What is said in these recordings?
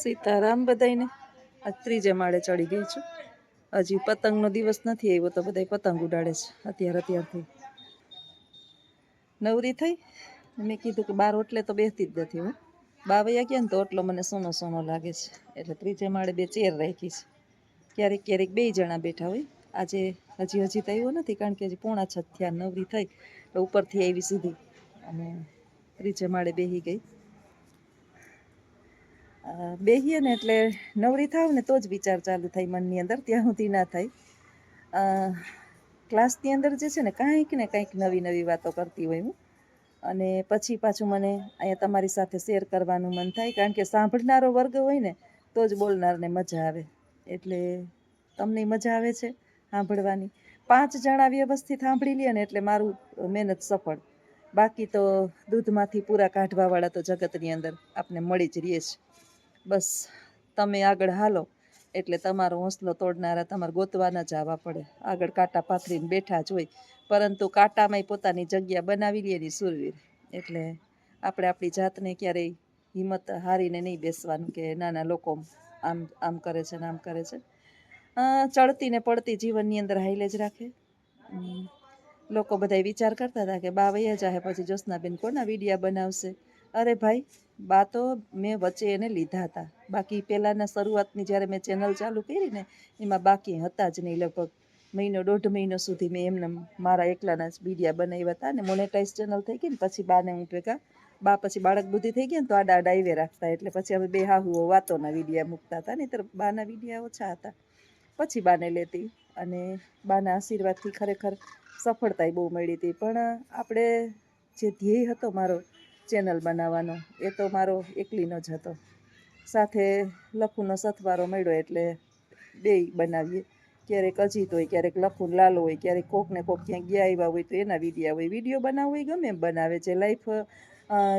સીતારામ બધાને આજ ત્રીજે માળે ચડી ગઈ છું. હજી પતંગનો દિવસ નથી આવ્યો તો બધાય પતંગ ઉડાડે છે. અત્યારે અત્યારથી નવરી થઈ? મેં કીધું કે બાર ઓટલે તો બેસતી જ નથી હું. બા વૈયા ગયા ને તો ઓટલો મને સોનો સોનો લાગે છે. એટલે ત્રીજે માળે બે ચેર રાખી છે. ક્યારેક ક્યારેક બે જણા બેઠા હોય. આજે હજી હજી તો આવ્યો નથી કારણ કે હજી પોણા છ થયા નવરી થઈ. તો ઉપરથી આવી સીધી. અને ત્રીજે માળે બેસી ગઈ. બેહીએ ને એટલે નવરી થાવ ને તો જ વિચાર ચાલુ થાય મનની અંદર, ત્યાં સુધી ના થાય. ક્લાસની અંદર જે છે ને કાંઈક ને કાંઈક નવી નવી વાતો કરતી હોય હું. અને પછી પાછું મને અહીંયા તમારી સાથે શેર કરવાનું મન થાય, કારણ કે સાંભળનારો વર્ગ હોય ને તો જ બોલનારને મજા આવે. એટલે તમને મજા આવે છે સાંભળવાની. પાંચ જણા વ્યવસ્થિત સાંભળી લે ને એટલે મારું મહેનત સફળ. બાકી તો દૂધમાંથી પૂરા કાઢવાવાળા તો જગતની અંદર આપને મળી જ રહીએ છે. બસ, તમે આગળ હાલો. એટલે તમારો હોંસલો તોડનારા તમારે ગોતવાના જ આવવા પડે. આગળ કાંટા પાથરીને બેઠા જ હોય. પરંતુ કાંટામાંય પોતાની જગ્યા બનાવી લે ની સુરવીર. એટલે આપણે આપણી જાતને ક્યારેય હિંમત હારીને નહીં બેસવાનું કે નાના લોકો આમ આમ કરે છે ને આમ કરે છે. ચડતી ને પડતી જીવનની અંદર હાઈલે જ રાખે. લોકો બધાય વિચાર કરતા હતા કે બા વૈયા જાહે પછી જ્યોત્સનાબેન કોના વિડીયા બનાવશે? અરે ભાઈ બા તો મેં વચ્ચે એને લીધા હતા. બાકી પહેલાંના શરૂઆતની જ્યારે મેં ચેનલ ચાલુ કરી ને, એમાં બાકી હતા જ નહીં લગભગ. મહિનો, દોઢ મહિનો સુધી મેં એમને મારા એકલાના જ વિડીયા બનાવ્યા હતા અને મોનેટાઈઝ ચેનલ થઈ ગઈ ને, પછી બાને હું ભેગા, બા પછી બાળક બુદ્ધિ થઈ ગયા ને, તો આડા ડાઈવે રાખતા. એટલે પછી અમે બે હાહુઓ વાતોના વિડીયા મૂકતા હતા નહીંતર બાના વિડીયા ઓછા હતા. પછી બાને લેતી અને બાના આશીર્વાદથી ખરેખર સફળતાય બહુ મળી હતી. પણ આપણે જે ધ્યેય હતો મારો ચેનલ બનાવવાનો. એ તો મારો એકલીનો જ હતો. સાથે લખુનો સથવારો મળ્યો એટલે બેય બનાવીએ. ક્યારેક અજીત હોય, ક્યારેક લખુન લાલો હોય, ક્યારેક કોકને કોક ક્યાંક ગયા આવ્યા હોય તો એના વિડીયા હોય. વીડિયો બનાવવો હોય ગમે એમ બનાવે છે. લાઈફ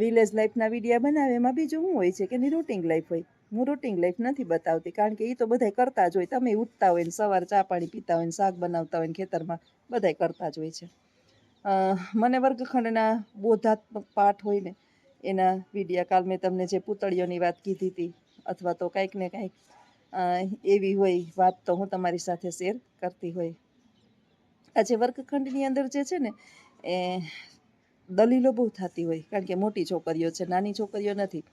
વિલેજ લાઈફના વિડીયા બનાવે. એમાં બીજું શું હોય છે કે એની રૂટિંગ લાઈફ હોય. હું રૂટિંગ લાઈફ નથી બતાવતી કારણ કે એ તો બધાય કરતા જ હોય. તમે ઉઠતા હોય ને સવાર ચા પાણી પીતા હોય ને શાક બનાવતા હોય ને ખેતરમાં. બધાય કરતા જ હોય છે. મને વર્ગખંડના બોધાત્મક પાઠ હોય ને એના વિડિયા કાલ મેં તમને જે પૂતળીઓની વાત કીધી હતી, અથવા તો કાંઈક ને કાંઈક એવી હોય વાત તો હું તમારી સાથે શેર કરતી હોય. આજે વર્ગખંડની અંદર જે છે ને, એ દલીલો બહુ થતી હોય, કારણ કે મોટી છોકરીઓ છે, નાની છોકરીઓ નથી.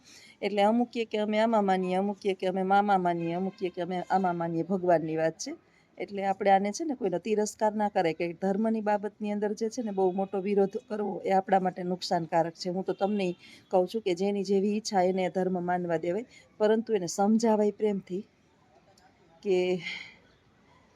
એટલે અમુક કે અમે આમાં માનીએ, અમુક કે અમે મામા માનીએ, અમુક કે અમે આમાં માનીએ, ભગવાનની વાત છે. એટલે આપણે આને છે ને કોઈનો તિરસ્કાર ના કરે કે ધર્મની બાબતની અંદર જે છે ને બહુ મોટો વિરોધ કરવો એ આપણા માટે નુકસાનકારક છે. હું તો તમને કહું છું કે જેની જેવી ઈચ્છા એને ધર્મ માનવા દેવાય. પરંતુ એને સમજાવાય પ્રેમથી કે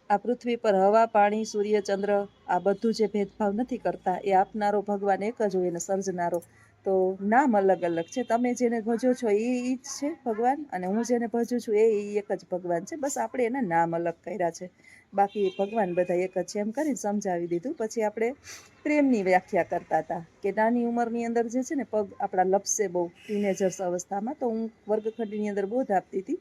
આ પૃથ્વી પર હવા, પાણી, સૂર્ય, ચંદ્ર આ બધું જે ભેદભાવ નથી કરતા એ આપનારો ભગવાન એક જ હોય એને સર્જનારો. તો નામ અલગ અલગ છે. તમે જેને ભજો છો એ જ છે ભગવાન અને હું જેને ભજું છું એ એક જ ભગવાન છે. બસ આપણે એના નામ અલગ કર્યા છે. બાકી ભગવાન બધા એક જ છે. એમ કરીને સમજાવી દીધું. પછી આપણે પ્રેમની વ્યાખ્યા કરતા હતા કે નાની ઉંમરની અંદર જે છે ને પગ આપણા લપસે બહુ ટીનેજર્સ અવસ્થામાં. તો હું વર્ગખંડની અંદર બોધ આપતી હતી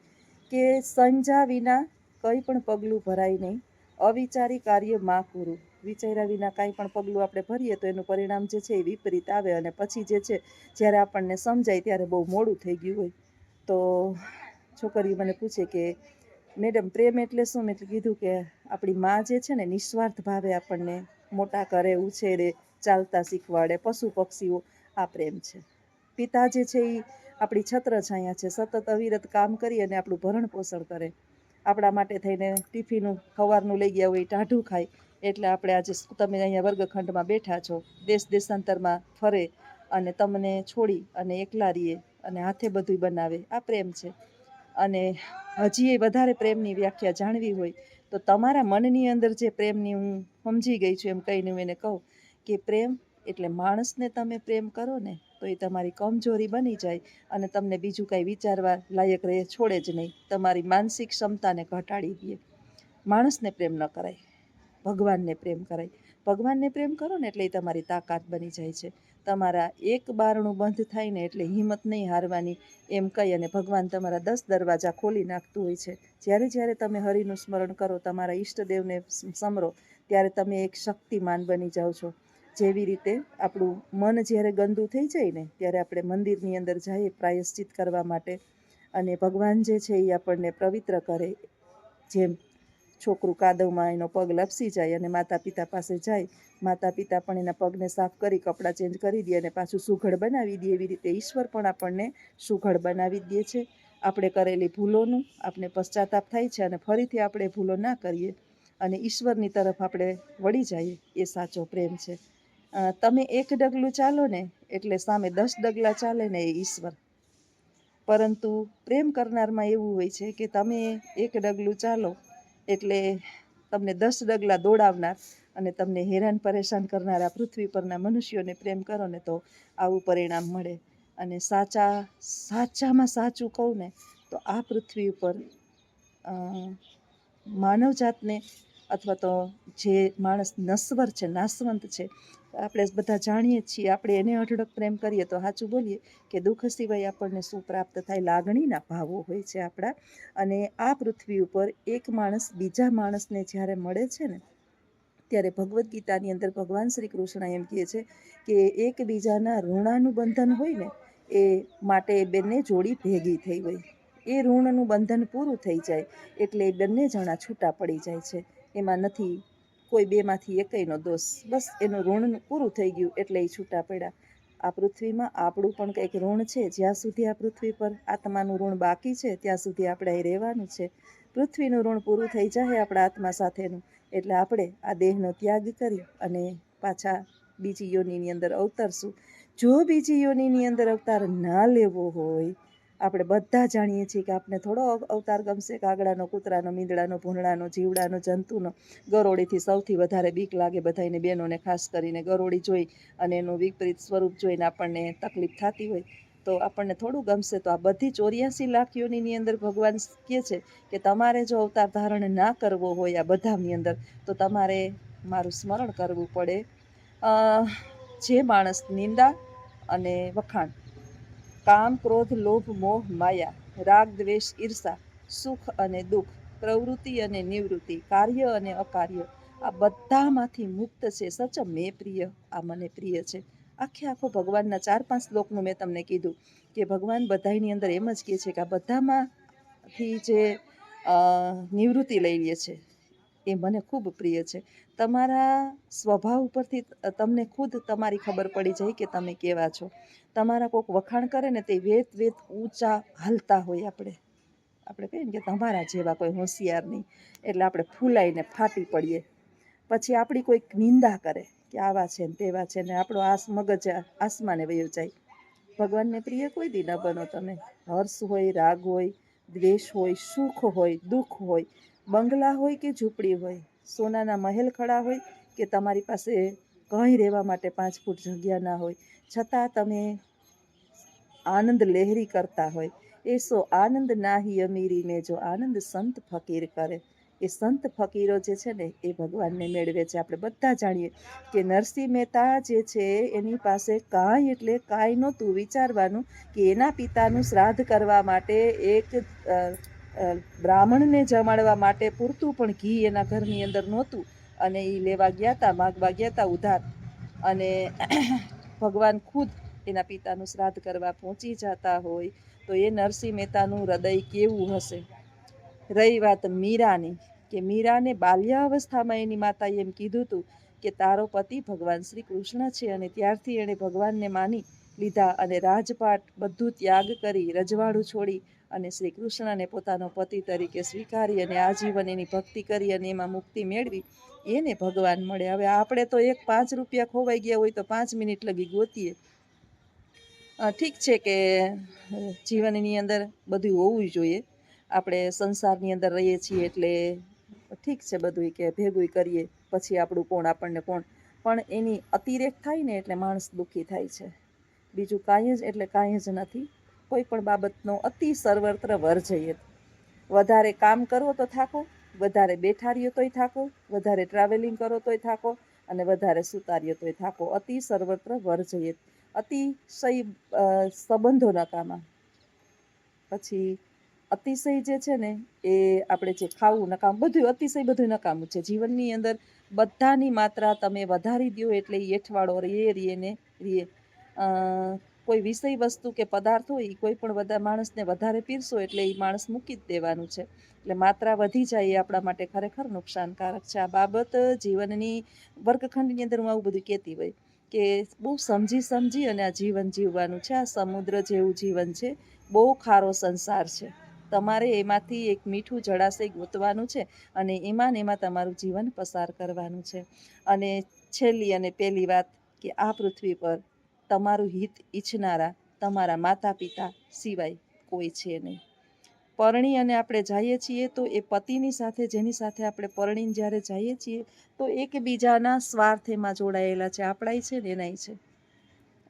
કે સમજા વિના કંઈ પણ પગલું ભરાય નહીં. અવિચારી કાર્યમાં પૂરું વિચાર્યા વિના કાંઈ પણ પગલું આપણે ભરીએ તો એનું પરિણામ જે છે એ વિપરીત આવે અને પછી જે છે, જ્યારે આપણને સમજાય ત્યારે બહુ મોડું થઈ ગયું હોય. તો છોકરીઓ મને પૂછે કે, મેડમ, પ્રેમ એટલે શું? મેં કીધું કે, આપણી માં જે છે ને, નિસ્વાર્થ ભાવે આપણને મોટા કરે ઉછેરે, ચાલતા શીખવાડે, પશુ પક્ષીઓ, આ પ્રેમ છે. પિતા જે છે એ આપણી છત્રછાયા છે, સતત અવિરત કામ કરી અને આપણું ભરણ પોષણ કરે. આપણા માટે થઈને ટિફિનું સવારનું લઈ ગયા હોય ટાઢું ખાય. એટલે આપણે આજે તમે અહીંયા વર્ગખંડમાં બેઠા છો. દેશ દેશાંતરમાં ફરે અને તમને છોડી અને એકલા રહીએ અને હાથે બધું બનાવે. આ પ્રેમ છે. અને હજી એ વધારે પ્રેમની વ્યાખ્યા જાણવી હોય તો તમારા મનની અંદર જે પ્રેમની હું સમજી ગઈ છું એમ કહીને હું એને કહું કે પ્રેમ એટલે માણસને તમે પ્રેમ કરો ને તો એ તમારી કમજોરી બની જાય અને તમને બીજું કાંઈ વિચારવા લાયક રહે, છોડે જ નહીં. તમારી માનસિક ક્ષમતાને ઘટાડી દે. માણસને પ્રેમ ન કરાય. ભગવાનને પ્રેમ કરાય. ભગવાનને પ્રેમ કરો ને એટલે એ તમારી તાકાત બની જાય છે. તમારા એક બારણું બંધ થાય ને એટલે હિંમત નહીં હારવાની એમ કહી અને ભગવાન તમારા દસ દરવાજા ખોલી નાખતું હોય છે. જ્યારે જ્યારે તમે હરિનું સ્મરણ કરો, તમારા ઈષ્ટદેવને સમરો, ત્યારે તમે એક શક્તિમાન બની જાઓ છો. જેવી રીતે આપણું મન જ્યારે ગંદુ થઈ જાય ને, ત્યારે આપણે મંદિરની અંદર જઈએ પ્રાયશ્ચિત કરવા માટે. અને ભગવાન જે છે એ આપણને પવિત્ર કરે, જેમ છોકરું કાદવમાં એનો પગ લપસી જાય અને માતા પિતા પાસે જાય માતા પિતા પણ એના પગને સાફ કરી, કપડાં ચેન્જ કરી દે અને પાછું સુઘડ બનાવી દે એવી રીતે ઈશ્વર પણ આપણને સુઘડ બનાવી દે છે. આપણે કરેલી ભૂલોનું આપણે પશ્ચાતાપ થાય છે અને ફરીથી આપણે ભૂલો ના કરીએ અને ઈશ્વરની તરફ આપણે વળી જઈએ, એ સાચો પ્રેમ છે. તમે એક ડગલું ચાલો ને, એટલે સામે દસ ડગલા ચાલે ને એ ઈશ્વર. પરંતુ પ્રેમ કરનારમાં એવું હોય છે કે તમે એક ડગલું ચાલો એટલે તમને દસ ડગલા દોડાવનાર અને તમને હેરાન પરેશાન કરનારા પૃથ્વી પરના મનુષ્યોને પ્રેમ કરો ને તો આવું પરિણામ મળે. અને સાચા, સાચામાં સાચું કહું ને તો આ પૃથ્વી ઉપર માનવજાતને અથવા તો જે માણસ નસ્વર છે, નાસવંત છે, આપણે બધા જાણીએ છીએ, આપણે એને અઢળક પ્રેમ કરીએ તો સાચું બોલીએ કે દુઃખ સિવાય આપણને શું પ્રાપ્ત થાય, લાગણીના ભાવો હોય છે આપણા. અને આ પૃથ્વી ઉપર એક માણસ બીજા માણસને જ્યારે મળે છે ને, ત્યારે ભગવદ્ ગીતાની અંદર ભગવાન શ્રી કૃષ્ણ એમ કહે છે કે એકબીજાના ઋણાનું બંધન હોય ને, એ માટે બંને જોડી ભેગી થઈ હોય. એ ઋણનું બંધન પૂરું થઈ જાય એટલે એ બંને જણા છૂટા પડી જાય છે. એમાં નથી. કોઈ બેમાંથી એકયનો દોષ. બસ એનું ઋણ પૂરું થઈ ગયું એટલે એ છૂટા પડ્યા. આ પૃથ્વીમાં આપણું પણ કંઈક ઋણ છે. જ્યાં સુધી આ પૃથ્વી પર આત્માનું ઋણ બાકી છે, ત્યાં સુધી આપણે અહીં રહેવાનું છે. પૃથ્વીનું ઋણ પૂરું થઈ જાય આપણા આત્મા સાથેનું, એટલે આપણે આ દેહનો ત્યાગ કરી અને પાછા બીજી યોનિની અંદર અવતરશું. જો બીજી યોનિની અંદર અવતાર ના લેવો હોય આપણે બધા જાણીએ છીએ કે આપણે થોડો અવતાર ગમશે કાગડાનો કૂતરાનો, મીંદડાનો ભૂંડાનો જીવડાનો, જંતુનો. ગરોળીથી સૌથી વધારે બીક લાગે બધાને બહેનોને, ખાસ કરીને ગરોળી જોઈ અને એનું વિપરીત સ્વરૂપ જોઈને આપણને તકલીફ થતી હોય. તો આપણને થોડું ગમશે તો આ બધી ચોર્યાસી લાખ યોનીની અંદર ભગવાન કહે છે કે તમારે જો અવતાર ધારણ ના કરવો હોય આ બધાની અંદર, તો તમારે મારું સ્મરણ કરવું પડે. જે માણસ નિંદા અને વખાણ. કામ, ક્રોધ, લોભ, મોહ, માયા, રાગ, દ્વેષ, ઈર્ષા, સુખ અને દુઃખ, પ્રવૃત્તિ અને નિવૃત્તિ, કાર્ય અને અકાર્ય, આ બધામાંથી મુક્ત છે. સચ મેં પ્રિય, આ મને પ્રિય છે. આખે આખો ભગવાનના ચાર પાંચ શ્લોકનું મેં તમને કીધું કે ભગવાન બધાની અંદર એમ જ કહે છે કે આ બધામાંથી જે નિવૃત્તિ લઈ લે છે. એ મને ખૂબ પ્રિય છે. તમારા સ્વભાવ ઉપરથી તમને ખુદ તમારી ખબર પડી જાય કે તમે કેવા છો. તમારા કોઈક વખાણ કરે ને તે વેત વેત ઊંચા હાલતા હોય આપણે. આપણે કહીએ ને કે તમારા જેવા કોઈ હોશિયાર નહીં. એટલે આપણે ફૂલાઈને ફાટી પડીએ. પછી આપણી કોઈક નિંદા કરે કે આવા છે ને તેવા છે ને આપણો આસ મગજ આસમાને વયો જાય. ભગવાનને પ્રિય કોઈ દી ન બનો તમે. હર્ષ હોય, રાગ હોય, દ્વેષ હોય, સુખ હોય, દુઃખ હોય. બંગલા હોય કે ઝૂંપડી હોય, સોનાના મહેલ ખડા હોય કે તમારી પાસે કંઈ રહેવા માટે પાંચ ફૂટ જગ્યા ના હોય, છતાં તમે આનંદ લહેરી કરતા હોય. એ સો આનંદ નાહી અમીરી મેં જો આનંદ સંત ફકીર કરે. એ સંત ફકીરો જે છે ને, એ ભગવાનને મેળવે છે. આપણે બધા જાણીએ કે નરસિંહ મહેતા જે છે, એની પાસે કાંઈ એટલે કાંઈ નહોતું વિચારવાનું કે એના પિતાનું શ્રાદ્ધ કરવા માટે એક બ્રાહ્મણને જમાડવા માટે પૂરતું પણ ઘી એના ઘરની અંદર નહોતું અને એ લેવા ગયા હતા માગવા ગયા હતા ઉધાર. અને ભગવાન ખુદ એના પિતાનું શ્રાદ્ધ કરવા પહોંચી જતા હોય તો એ નરસિંહ મહેતાનું હૃદય કેવું હશે? રહી વાત મીરાની, કે મીરાને બાલ્યાવસ્થામાં એની માતાએ એમ કીધું હતું કે તારો પતિ ભગવાન શ્રી કૃષ્ણ છે અને ત્યારથી એણે ભગવાનને માની લીધા અને રાજપાટ બધું ત્યાગ કરી રજવાડું છોડી અને શ્રી કૃષ્ણને પોતાનો પતિ તરીકે સ્વીકારી અને આજીવન એની ભક્તિ કરી અને એમાં મુક્તિ મેળવી, એને ભગવાન મળે. હવે આપણે તો એક પાંચ રૂપિયા ખોવાઈ ગયા હોય તો પાંચ મિનિટ લગી ગોતીએ. ઠીક છે કે જીવનની અંદર બધું હોવું જોઈએ. આપણે સંસારની અંદર રહીએ છીએ એટલે ઠીક છે બધું કે ભેગું કરીએ, પછી આપણું કોણ, આપણને કોણ. પણ એની અતિરેક થાય ને એટલે માણસ દુઃખી થાય છે. બીજું કાંઈ જ એટલે કાંઈ જ નથી. કોઈ પણ બાબતનો અતિ સર્વત્ર વર્જયે વધારે કામ કરો તો થાકો વધારે બેઠા રહ્યો તોય થાકો વધારે ટ્રાવેલિંગ કરો તોય થાકો અને વધારે સુતાર્યો તોય થાકો. અતિ સર્વત્ર વર્જયે અતિશય સંબંધોના સંબંધો નકામા પછી અતિશય જે છે ને એ આપણે જે ખાવું નકામ બધું અતિશય બધું નકામું છે જીવનની અંદર બધાની માત્રા તમે વધારી દો એટલે એ રે રીએ ને અ, કોઈ વિષય વસ્તુ કે પદાર્થ હોય એ કોઈ પણ બધા માણસને વધારે પીરસો એટલે એ માણસ મૂકી જ દેવાનું છે. એટલે માત્રા વધી જાય એ આપણા માટે ખરેખર નુકસાનકારક છે. આ બાબત જીવનની વર્ગખંડની અંદર હું આવું બધું કહેતી હોય કે બહુ સમજી સમજી અને આ જીવન જીવવાનું છે. આ સમુદ્ર જેવું જીવન છે. બહુ ખારો સંસાર છે. તમારે એમાંથી એક મીઠું જળાશય ગોતવાનું છે અને એમાં ને એમાં તમારું જીવન પસાર કરવાનું છે. અને છેલ્લી અને પહેલી વાત કે આ પૃથ્વી પર તમારું હિત ઈચ્છનારા તમારા માતા પિતા સિવાય કોઈ છે નહીં. પરણી અને આપણે જઈએ છીએ તો એ પતિની સાથે, જેની સાથે આપણે પરણીને જ્યારે જઈએ છીએ, તો એકબીજાના સ્વાર્થ એમાં જોડાયેલા છે. આપણાય છે ને એનાય છે.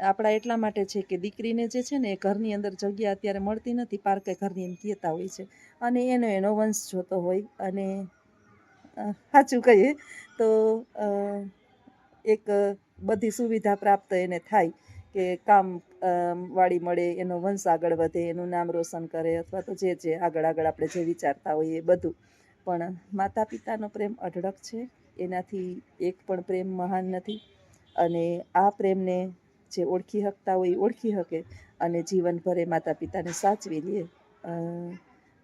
આપણા એટલા માટે છે કે દીકરીને જે છે ને એ ઘરની અંદર જગ્યા અત્યારે મળતી નથી, પાર્કે ઘરની એમ કહેતા હોય છે. અને એનો એનો વંશ જોતો હોય અને સાચું કહીએ તો એક બધી સુવિધા પ્રાપ્ત એને થાય. કે કામ વાળી મળે, એનો વંશ આગળ વધે, એનું નામ રોશન કરે અથવા તો જે જે આગળ આગળ આપણે જે વિચારતા હોઈએ એ બધું. પણ માતા પિતાનો પ્રેમ અઢળક છે. એનાથી એક પણ પ્રેમ મહાન નથી. અને આ પ્રેમને જે ઓળખી શકતા હોય એ ઓળખી શકે અને જીવનભર એ માતા પિતાને સાચવી લે.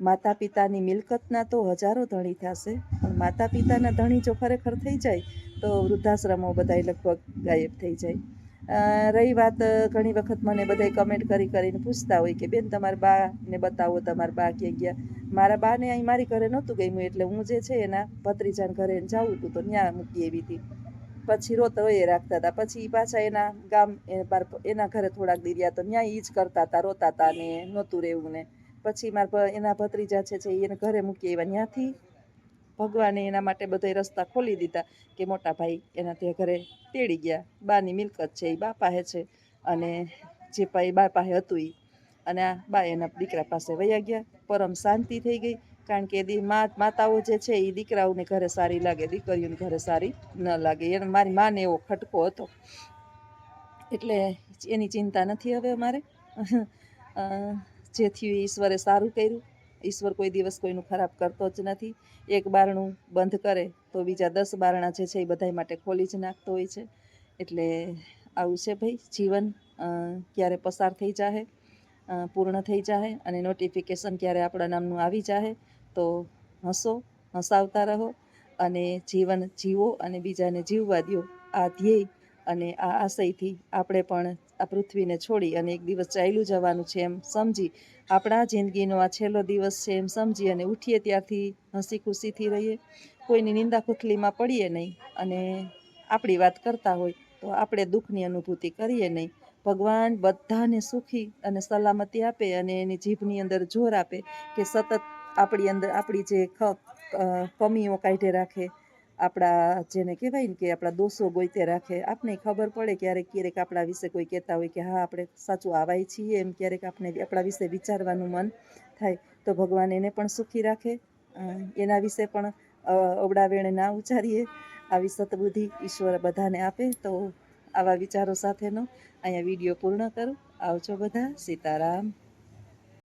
માતા પિતાની મિલકતના તો હજારો ધણી થશે. પણ માતા પિતાના ધણી જો ખરેખર થઈ જાય, તો વૃદ્ધાશ્રમો બધાય લગભગ ગાયબ થઈ જાય. રહી વાત ઘણી વખત મને બધાય કમેન્ટ કરી કરીને પૂછતા હોય કે, બેન, તમારા બાને બતાવો, તમારા બા ક્યાં ગયા? મારા બાને અહીં મારી ઘરે નહોતું ગમ્યું, એટલે હું જે છે એના ભત્રીજાને ઘરે જાઉં હતું, તો ત્યાં મૂકી એવી હતી. પછી રોતો એ રાખતા હતા. પછી પાછા એના ગામ એના ઘરે થોડાક દીર્યા તો ત્યાં એ જ કરતા હતા, રોતા હતા ને નહોતું રહેવું ને. પછી મારા એના ભત્રીજા છે છે એને ઘરે મૂકી આવ્યા. ત્યાંથી ભગવાને એના માટે બધાય રસ્તા ખોલી દીધા કે મોટા ભાઈ એના તે ઘરે તેડી ગયા. બાની મિલકત છે એ બા પાસે છે અને જે પાઈ બા પાસે હતું એ અને આ બા એના દીકરા પાસે વયા ગયા. પરમ શાંતિ થઈ ગઈ કારણ કે દી માતાઓ જે છે એ દીકરાઓને ઘરે સારી લાગે, દીકરીઓને ઘરે સારી ન લાગે. એને મારી માને એવો ખટકો હતો. એટલે એની ચિંતા નથી હવે અમારે. જેથી થયું ઈશ્વરે સારું કર્યું. ઈશ્વર કોઈ દિવસ કોઈનું ખરાબ કરતો જ નથી. એક બારણું બંધ કરે તો બીજા દસ બારણા જે છે એ બધાય માટે ખોલી જ નાખતો હોય છે. એટલે આવું છે ભાઈ, જીવન ક્યારે પસાર થઈ જાહે પૂર્ણ થઈ જાહે અને નોટિફિકેશન ક્યારે આપણા નામનું આવી જાહે તો હસો, હસાવતા રહો અને જીવન જીવો અને બીજાને જીવવા દો આ ધ્યેય અને આ આશયથી આપણે પણ આ પૃથ્વીને છોડી અને એક દિવસ ચાલ્યું જવાનું છે એમ સમજી આપણા જિંદગીનો આ છેલ્લો દિવસ છે એમ સમજી અને ઉઠીએ ત્યારથી હસી ખુશીથી રહીએ. કોઈની નિંદા કુથલીમાં પડીએ નહીં અને આપણી વાત કરતા હોય તો આપણે દુઃખની અનુભૂતિ કરીએ નહીં. ભગવાન બધાને સુખી અને સલામતી આપે અને એની જીભની અંદર જોર આપે કે સતત આપણી અંદર આપણી જે કમીઓ કાઢે રાખે આપણા જેને કહેવાય ને કે આપણા દોષો ગોઈતે રાખે. આપને ખબર પડે ક્યારેક ક્યારેક આપણા વિશે કોઈ કહેતા હોય કે હા આપણે સાચું આવાય છીએ. એમ ક્યારેક આપણે આપણા વિશે વિચારવાનું મન થાય. તો ભગવાન એને પણ સુખી રાખે. એના વિશે પણ અ, અવડા વેણે ના ઉચ્ચારીએ આવી સતબુદ્ધિ ઈશ્વર બધાને આપે. તો આવા વિચારો સાથેનો અહીંયા વીડિયો પૂર્ણ કરું. આવજો બધા. સીતારામ.